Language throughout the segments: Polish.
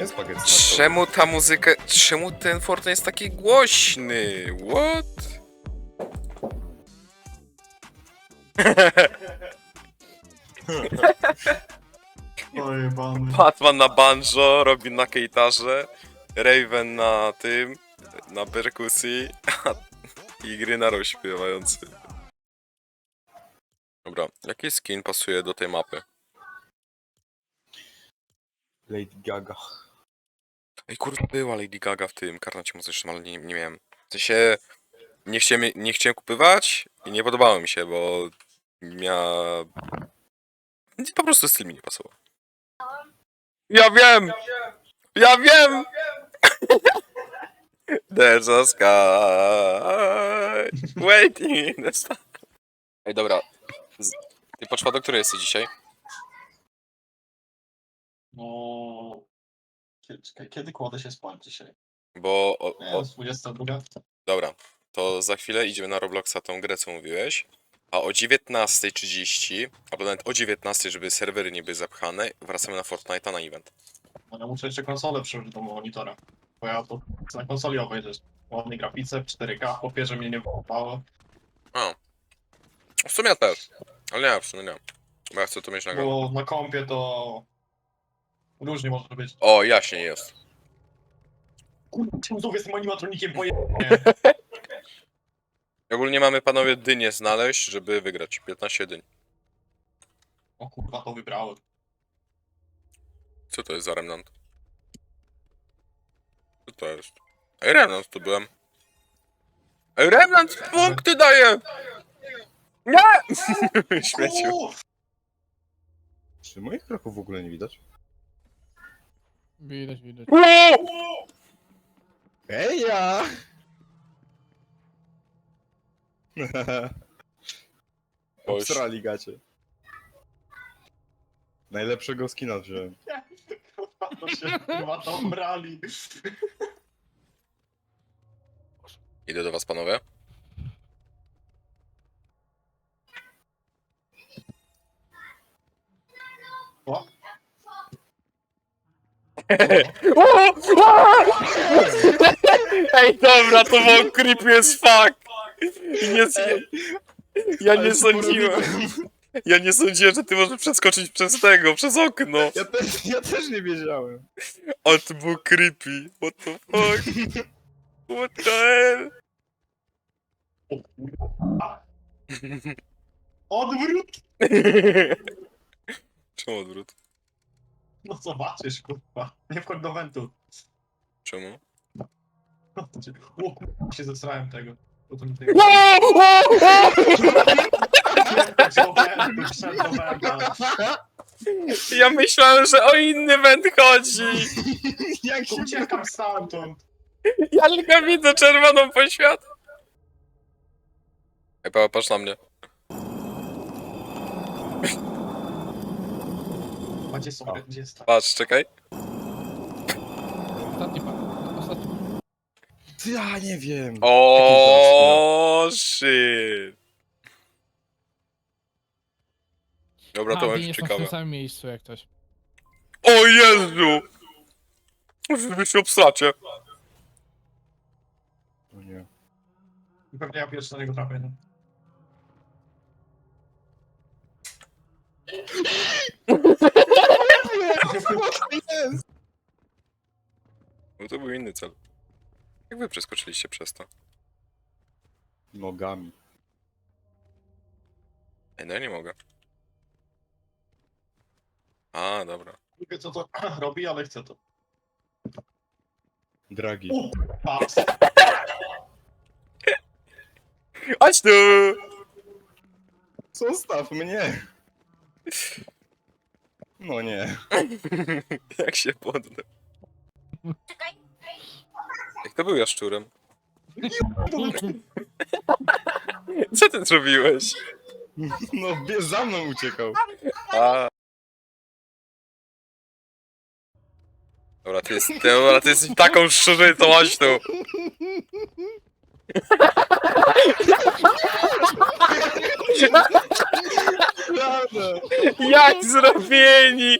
nie spaghetti. Czemu ta muzyka... Czemu ten Fortnite jest taki głośny? What? Ojebany. Batman na banjo, Robin na kejtarze, Raven na tym, na perkusji, a Igry na rozśpiewający. Dobra, jaki skin pasuje do tej mapy? Lady Gaga. Ej kurde, była Lady Gaga w tym karnacie muzycznym, ale nie, nie miałem. W sensie, nie chciałem, nie chciałem kupywać i nie podobało mi się, bo miała... Po prostu styl mi nie pasował. Ja wiem! Ja wiem! There's a sky waiting in the sky. Ej, dobra. Z- Ty poczwa do której jesteś dzisiaj? No... Kie- Czekaj, kiedy kładę się spać dzisiaj? Bo... O, o, jest 22. Dobra, to za chwilę idziemy na Robloxa tą grę, co mówiłeś. A o 19.30, albo nawet o 19.00, żeby serwery nie były zapchane, wracamy na Fortnite'a na event. Ale muszę jeszcze konsolę przyłożyć do monitora. Bo ja to chcę na konsoli obejrzeć. Ładnej grafice, w 4K, chłopie, że mnie nie wyłapało. W sumie ja też. Ale nie, w sumie nie. Bo ja chcę to mieć na. Bo na kompie to... Różnie może być. O, jaśnie jest. Kurde, czemu znów jestem animatronikiem pojebie? Ogólnie mamy panowie dynię znaleźć, żeby wygrać. 15 dyń. O kurwa, to wybrałem. Co to jest za Remnant? Co to jest? Ej, Remnant tu byłem. Ej, Remnant punkty daje! Nie! Śmieciu. Czy moich kroków w ogóle nie widać? Widać, widać. Ej ja! Obsrali gacie. Najlepszego skina wziąłem. To się kurwa tam brali. Idę do was, panowie. O, Ej, dobra, to był creepy as fuck! Nie, ja nie sądziłem. Ja nie sądziłem, że ty możesz przeskoczyć przez tego, przez okno. Ja też, ja też nie wiedziałem. Ale to był creepy. What the fuck? What the hell? Odwrót! Czemu odwrót? No zobaczysz, kurwa. Nie wchodź do wentu. Czemu? No. O kurwa, się zesrałem tego. Bo to mi tego... Wszedł do wentu, wszedł do wenta. Ja myślałem, że o inny węd chodzi. Jak się Uciekam stamtąd. Ja tylko widzę czerwoną poświatę. Ej, Paweł, patrz na mnie. A gdzie są, gdzie jest ta? Patrz, czekaj. Ostatni pan. Ostatni. Ja nie wiem. O shit. Dobra, to A, będzie ciekawe. tym samym miejscu jak ktoś. O Jezu! Wy się obstracie. O nie. Pewnie ja pierwszy na niego trafię. no. No to był inny cel. Jak wy przeskoczyliście przez to? Nogami. Ej, no ja nie mogę. A, dobra. Nie wiem co to robi, ale chcę to. Dragi. O, patrz. Chodź tu! Zostaw mnie! No nie. Jak się poddał. Jak to był jaszczurem? Co ty zrobiłeś? No bie- za mną uciekał. A. Dobra, ty, jest, dobra, ty jesteś taką szczurzycą, chodź tu. Prawda. Jak zrobieni!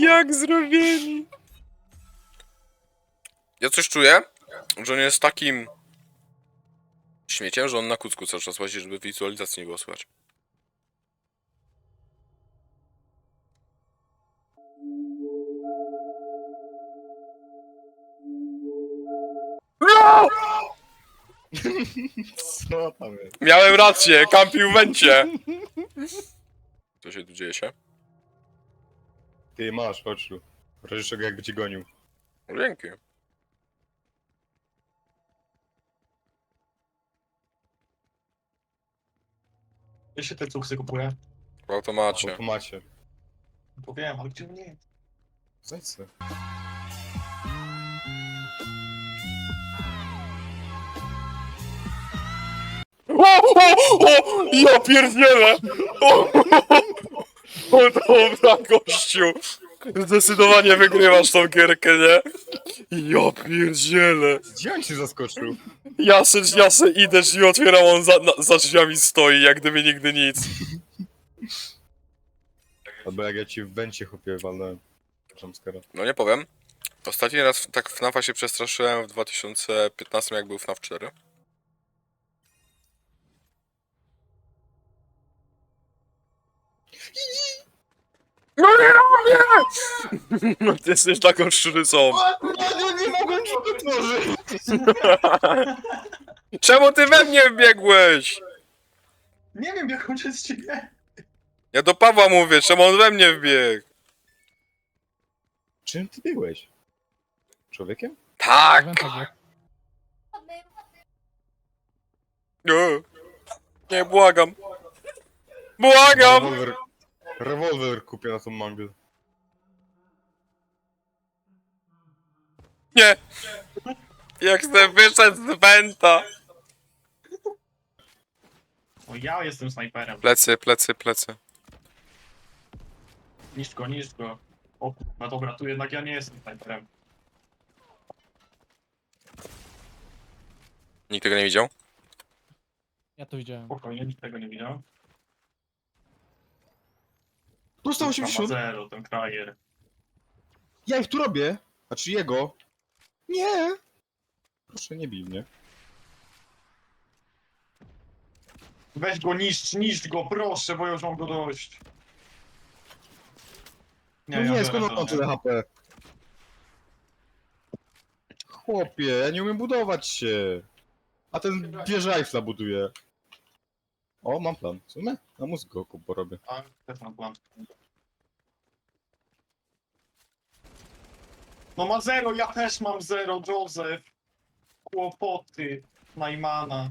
Jak zrobieni? Ja coś czuję, że on jest takim śmieciem, że on na kucku cały czas łazi, żeby wizualizacji nie było słychać. Co tam jest? Miałem rację, kampił w węcie. Co się tu dzieje się? Ty masz, chodź tu. Razie czego jakby cię gonił. Dzięki. Ja się te cuksy kupuję. W W automacie. automacie. To wiem, ale gdzie nie? Zajdź se. O, o, o, ja pierdzielę! O, o, dobra, gościu! Zdecydowanie wygrywasz tą gierkę, nie? Ja pierdzielę! Gdzie on cię zaskoczył? Ja se, ja se idę, drzwi otwieram, on za, na, za drzwiami stoi, jak gdyby nigdy nic. Albo jak ja ci w węcie chłopie walnąłem. Jumpscare'a. No nie powiem. Ostatni raz tak FNAFa się przestraszyłem w 2015, jak był FNAF 4. No nie, nie! No ty jesteś taką szczurysą. No otworzyć! Czemu ty we mnie wbiegłeś? Nie wiem, jak on się z ciebie. Ja do Pawła mówię, czemu on we mnie wbiegł? Czym ty byłeś? Człowiekiem? Tak! Nie, nie błagam. Błagam! Rewolwer, rewolwer kupię na tą mangę. Nie! Jak chcę wyszedł z Wenta! O, ja jestem snajperem. Plecy, plecy, plecy. Niszcz go, niszcz go. O, no dobra, tu jednak ja nie jestem snajperem. Nikt tego nie widział? Ja to widziałem. Spokojnie, nikt tego nie widział. Dostał Ma 80! zero, ten krajer. Ja ich tu robię! Znaczy jego. Nie! Proszę, nie bij mnie. Weź go, niszcz, niszcz go, proszę, bo już mam go dość. No nie, skąd on ma tyle HP? Chłopie, ja nie umiem budować się. A ten wieża Eiffla buduje. O, mam plan. W sumie? Na mózgu go porobię. Tak, też mam plan. No ma zero, ja też mam zero, Joseph. Kłopoty, Najmana.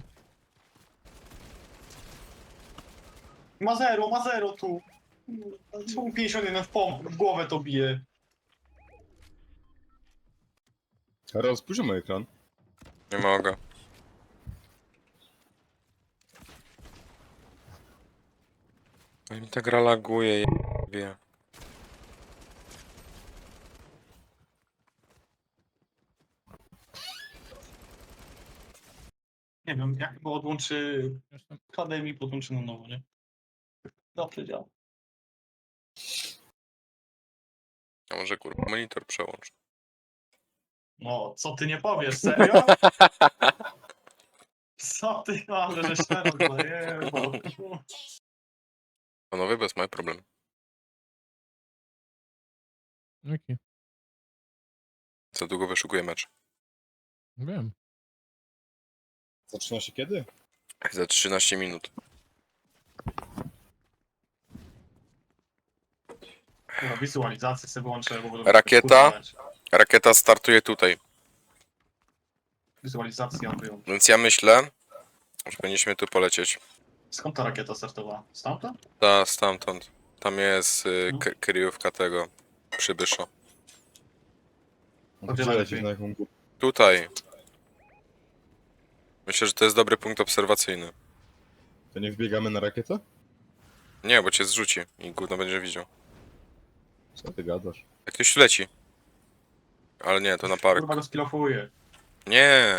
Ma zero, ma zero tu. Czemu 51 w, pom- w głowę to bije? Rozpóźnimy ekran. Nie mogę. No i mi ta gra laguje, wie. Jak chyba odłączy HDMI, podłączy na nowo, nie? Dobrze działa. A może kurwa monitor przełącz. No, co ty nie powiesz, serio? Co ty mam, że szczerze zajebał? Panowie, bez mały problem. Jaki? Za długo wyszukuję mecz. Wiem. Zaczyna się kiedy? Za 13 minut. No, wizualizację sobie włączę. Bo Rakieta? Rakieta startuje tutaj. Wizualizacja wyjął. Więc ja myślę, że powinniśmy tu polecieć. Skąd ta rakieta startowała? Stamtąd? Ta, stamtąd. Tam jest y, No. k- kryjówka tego przybysza. gdzie Gdzie najlepiej? lecisz na jaką górę? Tutaj. Myślę, że to jest dobry punkt obserwacyjny. To nie wbiegamy na rakietę? Nie, bo cię zrzuci i gówno będzie widział. Co ty gadasz? Jak ktoś leci. Ale nie, to na park. Kurwa go skilofuje. Nie.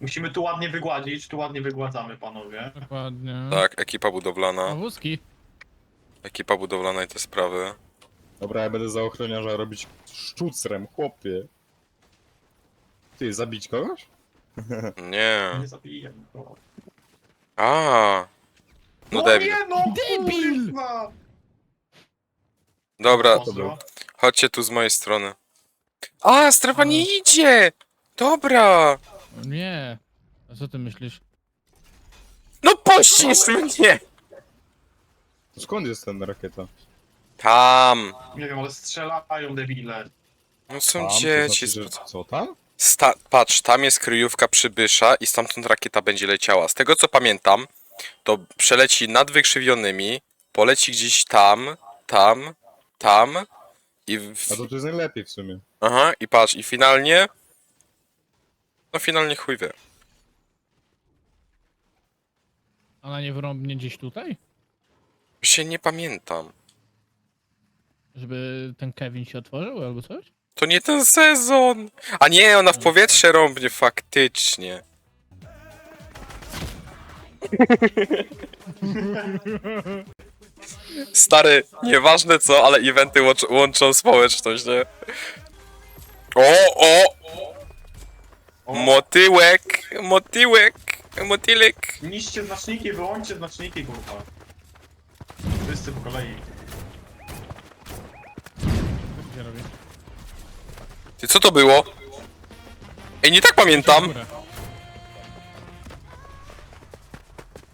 Musimy tu ładnie wygładzić, tu ładnie wygładzamy, panowie. Dokładnie. Tak, ekipa budowlana. O, wózki. Ekipa budowlana i te sprawy. Dobra, ja będę za ochroniarza robić sztucrem, chłopie. Ty, zabić kogoś? Nie. Nie zabiję go. A. No No debil. nie no! Debil! kurwa! Dobra, Pozdro. chodźcie tu z mojej strony. A, strefa nie idzie! Dobra! Nie. A co ty myślisz? No pościsz mnie! Skąd jest ten rakieta? Tam! Nie wiem, ale strzelają debile. No są Tam, to dzieci. znaczy, z- że- Co tam? Sta patrz, tam jest kryjówka przybysza i stamtąd rakieta będzie leciała. Z tego co pamiętam, to przeleci nad wykrzywionymi, poleci gdzieś tam, tam, tam i... W... A to tu jest najlepiej w sumie. Aha, i patrz, i finalnie... No finalnie chuj wie. Ona nie wyrąbnie gdzieś tutaj? Się nie pamiętam. Żeby ten Kevin się otworzył albo coś? To nie ten sezon! A nie, ona w powietrze rąbnie, faktycznie. Stary, nieważne co, ale eventy łącz, łączą społeczność, nie? O, o! Motyłek, motyłek, motylek. niszcie znaczniki, wyłączcie znaczniki, kurwa. Wszyscy po kolei. Co się robi? Ty, co to było? Ej, nie tak pamiętam. Górę.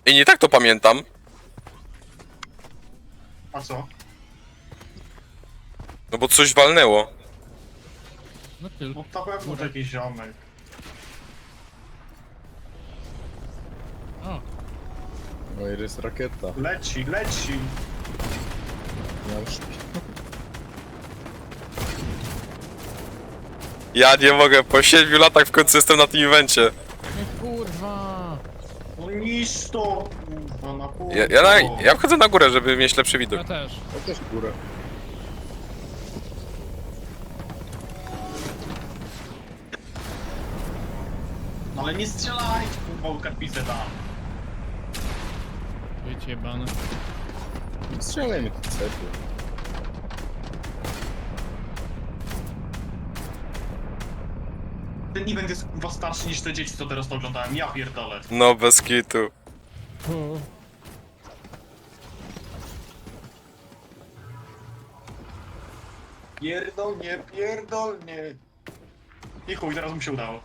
Ej, nie tak to pamiętam. A co? No bo coś walnęło. No tylko. No to pewno to jakiś ziomek. O, No i jest rakieta. Leci, leci! Ja już... Ja nie mogę, po 7 latach w końcu jestem na tym evencie. nie kurwa. No niszcz to! Kurwa, na pół. Ja, ja, na, ja wchodzę na górę, żeby mieć lepszy widok. Ja też. Ja też górę. Ale nie strzelajcie, kurwa, ukarpisę tam. Wiecie, ban. Strzelaj mi te cepy. Ten event jest kurwa starszy niż te dzieci, co teraz to oglądałem. Ja pierdolę. No, bez kitu. Pierdolnie, pierdolnie. I chuj, teraz mu się udało.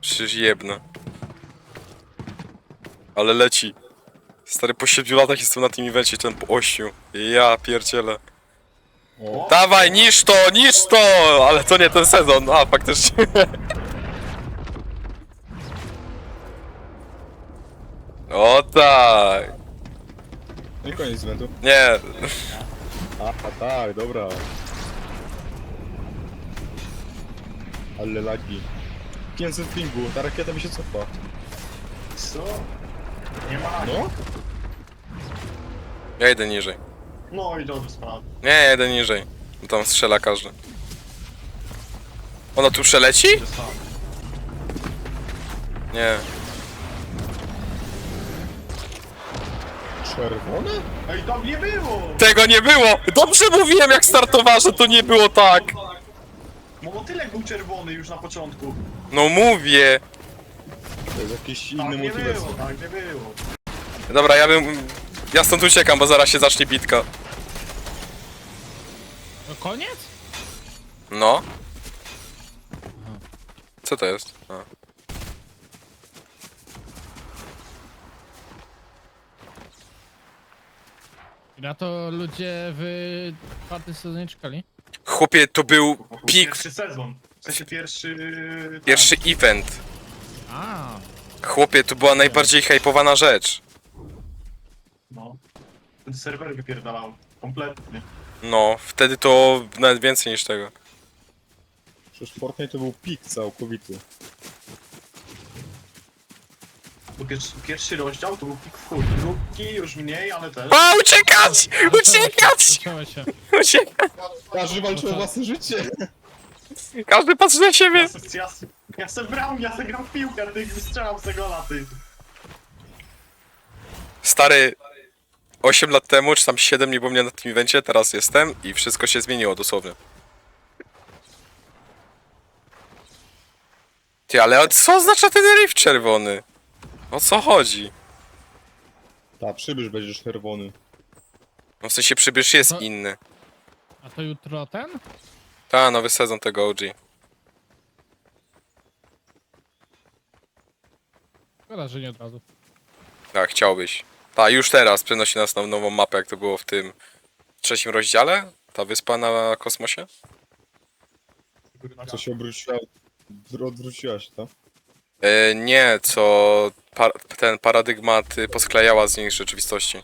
Przecież jebno. Ale leci. Stary, po 7 latach jestem na tym evencie, ten po 8. Ja pierdzielę. Dawaj, niż to, niż to! Ale to nie ten sezon, a faktycznie. O tak! nie koniec eventu. Nie, A, a tak, dobra. Ale lagi. 500 pingu, ta rakieta mi się cofa. Co? Nie ma. No? ja idę niżej. No i dobrze sprawa. Nie, idę niżej. Bo tam strzela każdy. Ona tu przeleci? Nie. Czerwone? Ej, tam nie było! Tego nie było! Dobrze mówiłem jak startowała, że to nie było tak! Motylek był czerwony już na początku. No mówię! To jest jakiś Tak inny nie multiverse. było, tak nie było. Dobra, ja bym... Ja stąd uciekam, bo zaraz się zacznie bitka. No koniec? No. Co to jest? A. I na to ludzie w czwarty sezonie czekali. Chłopie, to był To był pik, Pierwszy sezon. W sensie pierwszy... pierwszy event. A, Chłopie, to była najbardziej hypowana rzecz. Ten serwer wypierdalał. Kompletnie. No, wtedy to nawet więcej niż tego. Przecież Fortnite to był pik całkowity. Bo pierwszy, pierwszy rozdział to był pik w chuj. Drugi już mniej, ale też. Uciekać! Uciekać! zaczęło się. Uciekać! Każdy walczy o własne życie. Każdy patrzy na siebie! Ja se, ja, se, ja se bram, ja se gram w piłkę, ty strzelam z tego laty. Stary, 8 lat temu, czy tam 7 nie było mnie na tym evencie, teraz jestem i wszystko się zmieniło dosłownie. Ty, ale co oznacza ten riff czerwony? O co chodzi? Ta, przybysz będziesz czerwony. No w sensie przybysz jest No. inny. A to jutro ten? Ta, nowy sezon tego OG. Szkoda, że nie od razu. Tak, chciałbyś. Ta, już teraz przenosi nas na nową mapę, jak to było w tym trzecim rozdziale? Ta wyspa na kosmosie? Co się obróciła, odwróciła się, tak? E, nie, co par ten paradygmat y, posklejała z niej rzeczywistości.